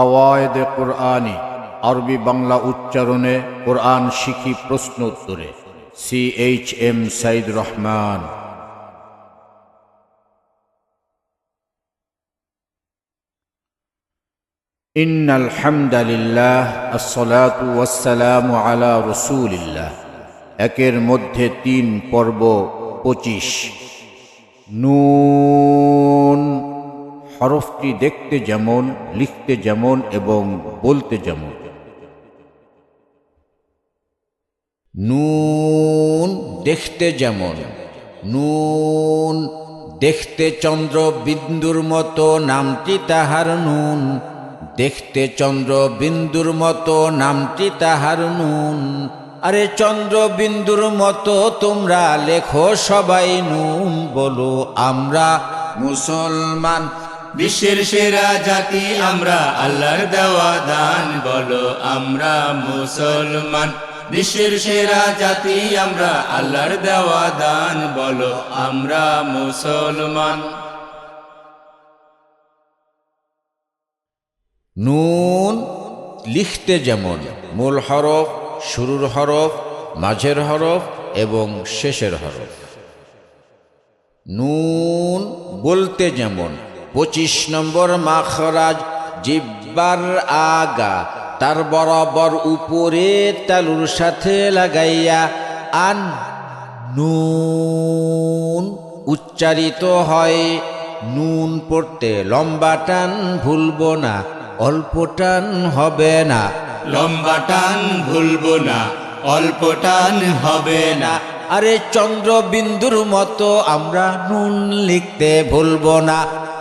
কওয়ায়দে কোরআনি, আরবি বাংলা উচ্চারণে কোরআন শিখি প্রশ্ন উত্তরে। C H M Saeed Rahman. In আলহামদালিল্লাহ والسلام على আলা الله একের মধ্যে তিন পর্ব পঁচিশ। নূ হরফটি দেখতে যেমন, লিখতে যেমন এবং বলতে যেমন। নুন দেখতে যেমন, নুন দেখতে চন্দ্র বিন্দুর মতো, নামটি তাহার নুন। দেখতে চন্দ্র বিন্দুর মতো, নামটি তাহার নুন। আরে চন্দ্র বিন্দুর মতো তোমরা লেখো সবাই নুন বলো, আমরা মুসলমান বিশ্বের সেরা জাতি, আমরা আল্লাহর দেওয়া দান। বলো, আমরা মুসলমান। বিশ্বের সেরা জাতি, আমরা আল্লাহর দেওয়া দান। বলো, আমরা মুসলমান। নুন লিখতে যেমন মূল হরফ, শুরুর হরফ, মাঝের হরফ এবং শেষের হরফ। নুন বলতে যেমন পঁচিশ নম্বর মাখরাজ জিব্বার আগা তার বরাবর উপরে তালুর সাথে লাগাইয়া আন নুন উচ্চারিত হয়। নুন পড়তে লম্বা টান ভুলব না অল্প টান হবে না। লম্বা টান ভুলব না অল্প টান হবে না। আরে চন্দ্রবিন্দুর মতো আমরা নুন লিখতে ভুলব না।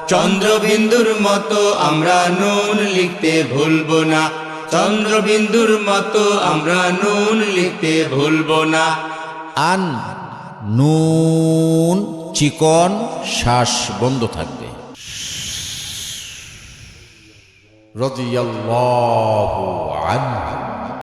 চন্দ্রবিন্দুর মতো আমরা নুন লিখতে ভুলবো না। চন্দ্রবিন্দুর মতো আমরা নুন লিখতে ভুলবো না। আন নুন চিকন শ্বাস বন্ধ থাকবে। রদিয়াল্লাহু আনহু।